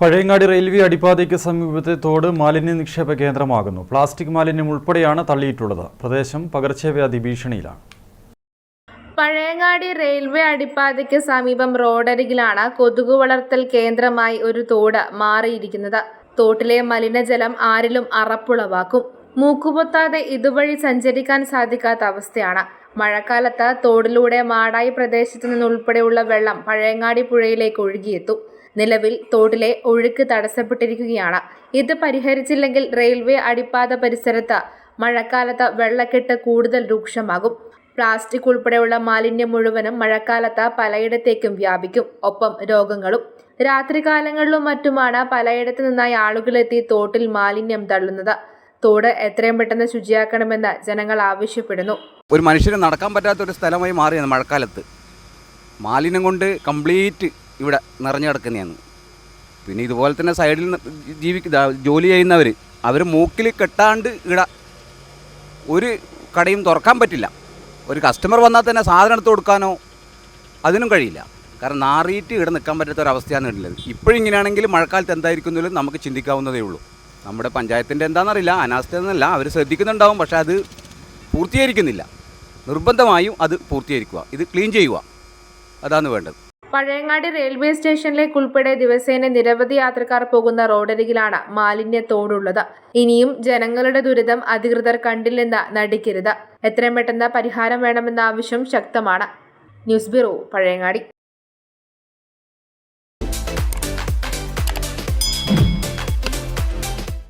Pazhayangadi railway അടിപ്പാതയ്ക്ക് സമീപത്തെ തോട് മാലിന്യ നിക്ഷേപ കേന്ദ്രമാകുന്നു. പ്ലാസ്റ്റിക് മാലിന്യം ഉൾപ്പെടെയാണ് തള്ളിയിട്ടുള്ളത്. പ്രദേശം പകർച്ചവ്യാധി ഭീഷണിയിലാണ്. പഴയങ്ങാടി റെയിൽവേ അടിപ്പാതയ്ക്ക് സമീപം റോഡരികിലാണ് കൊതുകു വളർത്തൽ കേന്ദ്രമായി ഒരു തോട് മാറിയിരിക്കുന്നത്. തോട്ടിലെ മലിനജലം ആരിലും അറപ്പുളവാക്കും. മൂക്കുപൊത്താതെ ഇതുവഴി സഞ്ചരിക്കാൻ സാധിക്കാത്ത അവസ്ഥയാണ്. മഴക്കാലത്ത് തോടിലൂടെ മാടായി പ്രദേശത്തു നിന്നുൾപ്പെടെയുള്ള വെള്ളം പഴയങ്ങാടി പുഴയിലേക്ക് ഒഴുകിയെത്തും. നിലവിൽ തോടിലെ ഒഴുക്ക് തടസ്സപ്പെട്ടിരിക്കുകയാണ്. ഇത് പരിഹരിച്ചില്ലെങ്കിൽ റെയിൽവേ അടിപ്പാത പരിസരത്ത് മഴക്കാലത്ത് വെള്ളക്കെട്ട് കൂടുതൽ രൂക്ഷമാകും. പ്ലാസ്റ്റിക് ഉൾപ്പെടെയുള്ള മാലിന്യം മുഴുവനും മഴക്കാലത്ത് പലയിടത്തേക്കും വ്യാപിക്കും. ഒപ്പം രോഗങ്ങളും രാത്രികാലങ്ങളിലും മറ്റുമാണ് പലയിടത്തു നിന്നായി ആളുകളെത്തി തോട്ടിൽ മാലിന്യം തള്ളുന്നത്. തോട് എത്രയും പെട്ടെന്ന് ശുചിയാക്കണമെന്ന് ജനങ്ങൾ ആവശ്യപ്പെടുന്നു. ഒരു മനുഷ്യന് നടക്കാൻ പറ്റാത്ത ഒരു സ്ഥലമായി മാറിയാണ് മഴക്കാലത്ത്. മാലിന്യം കൊണ്ട് കംപ്ലീറ്റ് ഇവിടെ നിറഞ്ഞു കിടക്കുന്നതാണ്. പിന്നെ ഇതുപോലെ തന്നെ സൈഡിൽ ജീവിക്കുന്ന ജോലി ചെയ്യുന്നവർ അവർ മൂക്കിൽ കെട്ടാണ്ട് ഇട ഒരു കടയും തുറക്കാൻ പറ്റില്ല. ഒരു കസ്റ്റമർ വന്നാൽ തന്നെ സാധനം എടുത്ത് കൊടുക്കാനോ അതിനും കഴിയില്ല. കാരണം നാറിയിട്ട് ഇവിടെ നിൽക്കാൻ പറ്റാത്ത ഒരു അവസ്ഥയാണ് ഉള്ളത്. ഇപ്പോഴും ഇങ്ങനെയാണെങ്കിൽ മഴക്കാലത്ത് എന്നുള്ളത് നമുക്ക് ചിന്തിക്കാവുന്നതേ ഉള്ളൂ. നമ്മുടെ പഞ്ചായത്തിന്റെ എന്താണെന്നറിയില്ല അനാസ്ഥ എന്നല്ല അവർ ശ്രദ്ധിക്കുന്നുണ്ടാവും പക്ഷേ അത് പൂർത്തീകരിക്കുന്നില്ല. നിർബന്ധമായും അത് പൂർത്തീകരിക്കുക. ഇത് ക്ലീൻ ചെയ്യുക. അതാണ് വേണ്ടത്. പഴയങ്ങാടി റെയിൽവേ സ്റ്റേഷനിലേക്ക് ഉൾപ്പെടെ ദിവസേന നിരവധി യാത്രക്കാർ പോകുന്ന റോഡരികിലാണ് മാലിന്യത്തോടുള്ളത്. ഇനിയും ജനങ്ങളുടെ ദുരിതം അധികൃതർ കണ്ടില്ലെന്ന് നടിക്കരുത്. എത്രയും പെട്ടെന്ന് പരിഹാരം വേണമെന്ന ആവശ്യം ശക്തമാണ്. News bureau Pazhayangadi.